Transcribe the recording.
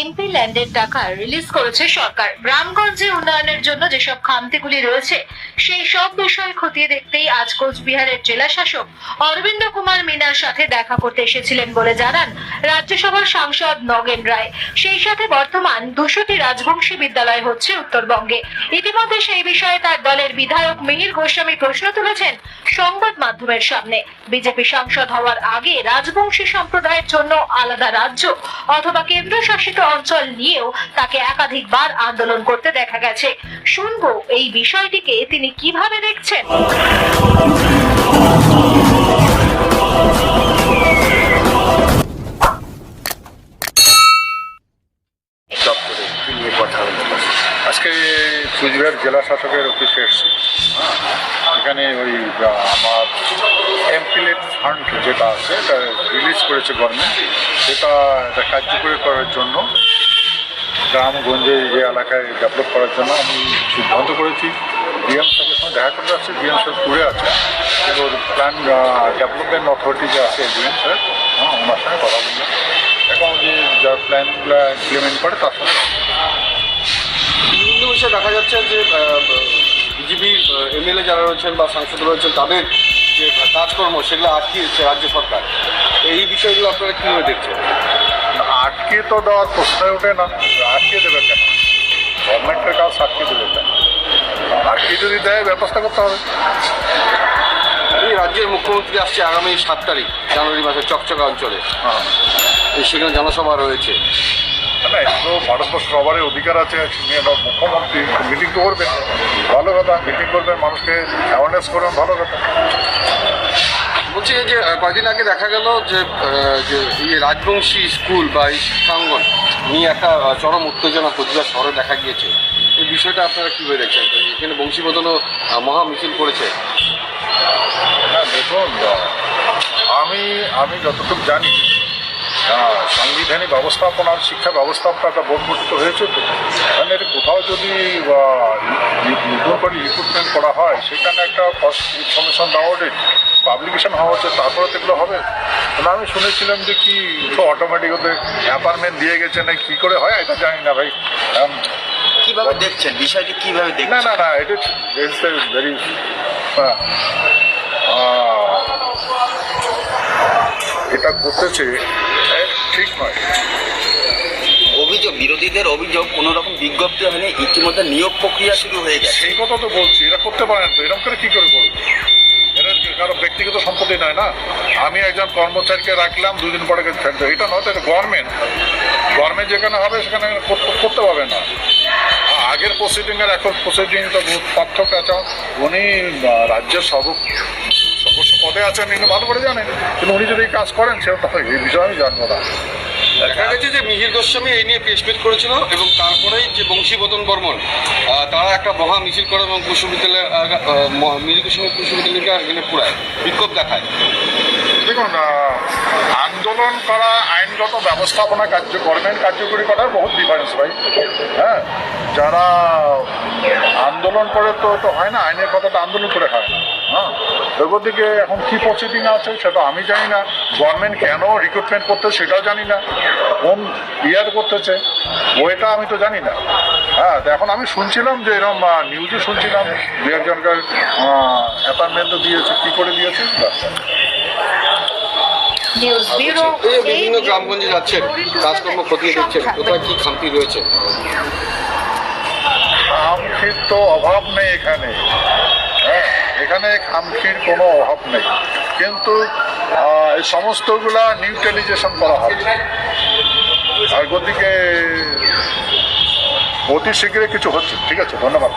MP ল্যান্ডের টাকা release করেছে সরকার। গ্রামগঞ্জে উন্নয়নের জন্য যেসব খামতিগুলি রয়েছে, সেই সব বিষয় খতিয়ে দেখতেই আজ কোচবিহারের জেলা শাসক অরবিন্দ কুমার মিনার সাথে দেখা করতে এসেছিলেন বলে জানান রাজ্যসভার সাংসদ নগেন রায়। সেই সাথে বর্তমান দুশোটি রাজবংশী বিদ্যালয় হচ্ছে উত্তরবঙ্গে। ইতিমধ্যে সেই বিষয়ে তার দলের বিধায়ক মিহির গোস্বামী প্রশ্ন তুলেছেন সংবাদ মাধ্যমের সামনে। বিজেপি সাংসদ হওয়ার আগে রাজবংশী সম্প্রদায়ের জন্য আলাদা রাজ্য অথবা কেন্দ্রশাসিত অঞ্চল নিয়েও তাকে একাধিকবার আন্দোলন করতে দেখা গেছে। শুনব এই বিষয়টিকে তিনি কীভাবে দেখছেন? আজকে কুচবিহার জেলা শাসকের অফিসে এসেছি। এখানে ওই আমার এমপিলেট ফান্ড যেটা আছে, এটা রিলিজ করেছে গভর্নমেন্ট সেটা এটা কার্যকরী করার জন্য গ্রামগঞ্জে যে এলাকায় ডেভেলপ করার জন্য আমি সিদ্ধান্ত করেছি। ডিএম সাহেবের সঙ্গে দেখা করতে আসছি ডিএম সাহেব ঘুরে আছে কিন্তু প্ল্যান ডেভেলপমেন্ট অথরিটি যে আছে ডিএম স্যার হ্যাঁ ওনার সঙ্গে কথা বললাম। এখন যে যার প্ল্যানগুলো ইমপ্লিমেন্ট করে তার সঙ্গে বিভিন্ন বিষয়ে দেখা যাচ্ছে যে বিজেপি এমএলএ যারা রয়েছেন বা সাংসদ রয়েছেন তাদের যে কাজকর্ম সেগুলো আটকিয়েছে রাজ্য সরকার। এই বিষয়গুলো আপনারা কীভাবে দেখছেন? আটকে তো দেওয়ার প্রশ্নই ওঠে না। গভর্নমেন্টের কাজ দেবে কেন আটকে যদি দেয় ব্যবস্থা করতে হবে। এই রাজ্যের মুখ্যমন্ত্রী আসছে আগামী সাত তারিখ জানুয়ারি মাসের চকচকা অঞ্চলে। হ্যাঁ। সেখানে জনসভা রয়েছে। না ভারতবর্ষ সবারই অধিকার আছে মুখ্যমন্ত্রী মিটিং তো করবেন ভালো কথা মিটিং করবেন মানুষকে অ্যাওয়ারনেস করবেন ভালো কথা। বলছি যে কয়েকদিন আগে দেখা গেল যে রাজবংশী স্কুল বা এই শিক্ষাঙ্গন নিয়ে একটা চরম উত্তেজনা কোচবিহার শহরে দেখা গিয়েছে। এই বিষয়টা আপনারা কীভাবে দেখছেন? এখানে বংশীবদনও মহা মিছিল করেছে। হ্যাঁ দেখুন আমি আমি যতটুকু জানি সাংবিধানিক ব্যবস্থাপনার, শিক্ষা ব্যবস্থাপনাটা বোর্ড গঠিত হয়েছে তো। কারণ এটা কোথাও যদি নতুন করে রিক্রুটমেন্ট করা হয়, সেখানে একটা ফার্স্ট ইনফরমেশন দেওয়া পাবলিকেশন হওয়া হচ্ছে তারপরে তো এগুলো হবে। তাহলে আমি শুনেছিলাম যে কি তো অটোমেটিক ওদের অ্যাপার্টমেন্ট দিয়ে গেছে না কী করে হয় এটা জানি না ভাই। কীভাবে দেখছেন? বিষয়টি কীভাবে না দেখছেন না না এটা ইটস ভেরি এটা করতেছে ঠিক নয়। অভিযোগ বিরোধীদের অভিযোগ কোনো রকম বিজ্ঞপ্তি হয়নি ইতিমধ্যে নিয়োগ প্রক্রিয়া শুরু হয়ে গেছে। সেই কথা তো বলছি এরা করতে পারেন তো এরকম করে কি করে করবে? কারও ব্যক্তিগত সম্পত্তি নয় না? আমি একজন কর্মচারীকে রাখলাম, দুদিন পরে ছাড়তে। এটা নয়, এটা গভর্নমেন্ট গভর্নমেন্ট যেখানে হবে, সেখানে করতে- পারবে না। আগের প্রসিডিং এর এখন প্রসিডিং তো পার্থক্য আছে। উনি রাজ্যের সর্ব সর্বোচ্চ পদে আছেন ভালো করে জানেন। কিন্তু উনি যদি কাজ করেন, সেটা এই বিষয়ে আমি জানব না। দেখা গেছে যে মিহির গোস্বামী এই নিয়ে প্রেসমিট করেছিল এবং তারপরেই যে বংশীবদন বর্মন তারা একটা মহা মিছিল করে এবং বিশ্ববিদ্যালয় মিহির গোস্বামী বিশ্ববিদ্যালয়কে এখানে পুরায় বিক্ষোভ দেখায়। দেখুন আন্দোলন করা, আইনগত ব্যবস্থাপনা কার্য গভর্নমেন্ট কার্যকরী করার বহুত ডিফারেন্স ভাই। হ্যাঁ যারা আন্দোলন করে তো তো হয় না, আইনের কথাটা আন্দোলন করে হয় না। হ্যাঁ এবার দিকে এখন কী প্রসিডিং আছে সেটা আমি জানি না। গভর্নমেন্ট কেন রিক্রুটমেন্ট করতে সেটাও জানি না। কোন ইয়ার করতেছে ওইটা আমি তো জানি না। হ্যাঁ তো এখন আমি শুনছিলাম যে এরকম নিউজে শুনছিলাম দু একজনকে অ্যাপার্টমেন্টও দিয়েছে কী করে দিয়েছে? নিউজ ব্যুরো এই যে বিভিন্ন গ্রামগঞ্জে যাচ্ছেন কাজকর্ম খতিয়ে দেখছেন কোথায় কি খামতি রয়েছে? খামখির তো অভাব নেই এখানে। হ্যাঁ এখানে খামখির কোনো অভাব নেই। কিন্তু এই সমস্তগুলা নিউট্রালাইজেশন করা হবে। আর গতিকে অতি শীঘ্রই কিছু হচ্ছে। ঠিক আছে, ধন্যবাদ।